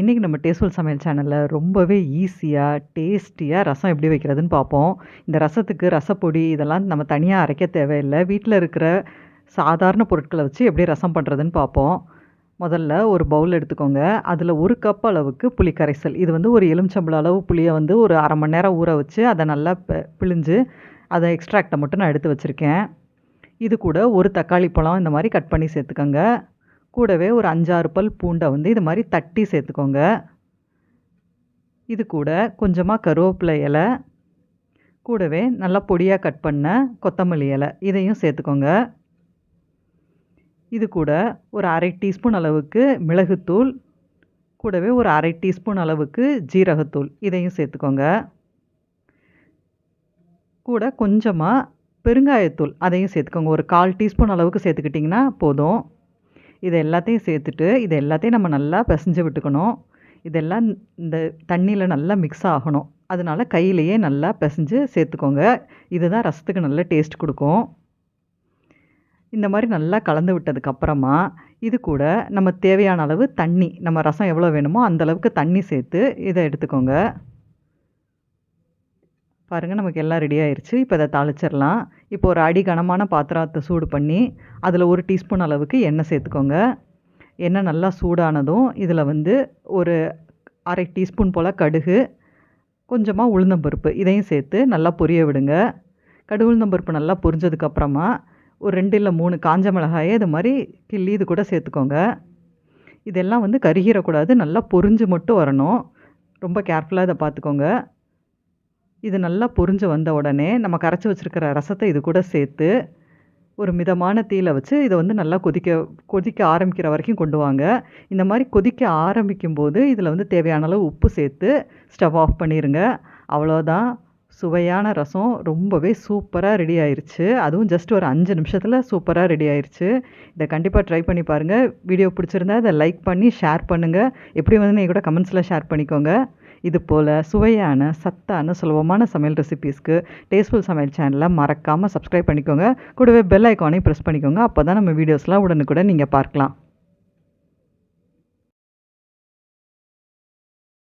இன்றைக்கி நம்ம டேஸ்ட்ஃபுல் சமையல் சேனலில் ரொம்பவே ஈஸியாக டேஸ்டியாக ரசம் எப்படி வைக்கிறதுன்னு பார்ப்போம். இந்த ரசத்துக்கு ரசப்பொடி இதெல்லாம் நம்ம தனியாக அரைக்க தேவையில்லை. வீட்டில் இருக்கிற சாதாரண பொருட்களை வச்சு எப்படி ரசம் பண்ணுறதுன்னு பார்ப்போம். முதல்ல ஒரு பவுல் எடுத்துக்கோங்க. அதில் ஒரு கப் அளவுக்கு புளி கரைசல் இது வந்து ஒரு எலுமிச்சம்பள அளவு புளியை வந்து ஒரு அரை மணி நேரம் ஊற வச்சு அதை நல்லா பிழிஞ்சு அதை எக்ஸ்ட்ராக்டை மட்டும் நான் எடுத்து வச்சுருக்கேன். இது கூட ஒரு தக்காளி பழம் இந்த மாதிரி கட் பண்ணி சேர்த்துக்கோங்க. கூடவே ஒரு அஞ்சாறு பல் பூண்டை வந்து இது மாதிரி தட்டி சேர்த்துக்கோங்க. இது கூட கொஞ்சமாக கருவேப்பிலை இலை கூடவே நல்லா பொடியாக கட் பண்ண கொத்தமல்லி இலை இதையும் சேர்த்துக்கோங்க. இது கூட ஒரு அரை டீஸ்பூன் அளவுக்கு மிளகுத்தூள் கூடவே ஒரு அரை டீஸ்பூன் அளவுக்கு ஜீரகத்தூள் இதையும் சேர்த்துக்கோங்க. கூட கொஞ்சமாக பெருங்காயத்தூள் அதையும் சேர்த்துக்கோங்க. ஒரு கால் டீஸ்பூன் அளவுக்கு சேர்த்துக்கிட்டிங்கன்னா போதும். இது எல்லாத்தையும் சேர்த்துட்டு இது எல்லாத்தையும் நம்ம நல்லா பிசைஞ்சு விட்டுக்கணும். இதெல்லாம் இந்த தண்ணியில் நல்லா மிக்ஸ் ஆகணும். அதனால கையிலையே நல்லா பிசைஞ்சு சேர்த்துக்கோங்க. இதுதான் ரசத்துக்கு நல்ல டேஸ்ட் கொடுக்கும். இந்த மாதிரி நல்லா கலந்து விட்டதுக்கப்புறமா இது கூட நம்ம தேவையான அளவு தண்ணி நம்ம ரசம் எவ்வளோ வேணுமோ அந்தளவுக்கு தண்ணி சேர்த்து இதை எடுத்துக்கோங்க. பாருங்கள் நமக்கு எல்லாம் ரெடி ஆயிடுச்சு இப்போ இதை தாளிச்சிடலாம். இப்போ ஒரு அடி கனமான பாத்திரத்தை சூடு பண்ணி அதில் ஒரு டீஸ்பூன் அளவுக்கு எண்ணெய் சேர்த்துக்கோங்க. எண்ணெய் நல்லா சூடானதும் இதில் வந்து ஒரு அரை டீஸ்பூன் போல் கடுகு கொஞ்சமாக உளுந்தம்பருப்பு இதையும் சேர்த்து நல்லா பொரிய விடுங்க. கடுகு உளுந்தம்பருப்பு நல்லா பொரிஞ்சதுக்கப்புறமா ஒரு ரெண்டு இல்லை மூணு காஞ்ச மிளகாயை இது மாதிரி கிள்ளி இது கூட சேர்த்துக்கோங்க. இதெல்லாம் வந்து கருகிடக்கூடாது நல்லா பொரிஞ்சு மட்டும் வரணும். ரொம்ப கேர்ஃபுல்லாக இதை பார்த்துக்கோங்க. இது நல்லா பொரிஞ்சு வந்த உடனே நம்ம கரைச்சி வச்சுருக்கிற ரசத்தை இது கூட சேர்த்து ஒரு மிதமான தீயில் வச்சு இதை வந்து நல்லா கொதிக்க கொதிக்க ஆரம்பிக்கிற வரைக்கும் கொண்டு வாங்க. இந்த மாதிரி கொதிக்க ஆரம்பிக்கும் போது இதில் வந்து தேவையான அளவு உப்பு சேர்த்து ஸ்டவ் ஆஃப் பண்ணிடுங்க அவ்வளோதான் சுவையான ரசம். ரொம்பவே சூப்பராக ரெடி ஆயிடுச்சு அதுவும் ஜஸ்ட் ஒரு அஞ்சு நிமிஷத்தில் சூப்பராக ரெடி ஆயிடுச்சு இதை கண்டிப்பாக ட்ரை பண்ணி பாருங்கள் வீடியோ பிடிச்சிருந்தா இதை லைக் பண்ணி ஷேர் பண்ணுங்கள் எப்படி வந்து நீங்கள் கூட கமெண்ட்ஸில் ஷேர் பண்ணிக்கோங்க. இது போல் சுவையான சத்தான சுலபமான சமையல் ரெசிபீஸ்க்கு டேஸ்ட்ஃபுல் சமையல் சேனலை மறக்காமல் சப்ஸ்கிரைப் பண்ணிக்கோங்க. கூடவே பெல் ஐக்கானையும் ப்ரெஸ் பண்ணிக்கோங்க. அப்போ தான் நம்ம வீடியோஸ்லாம் உடனுக்குடன் நீங்கள் பார்க்கலாம்.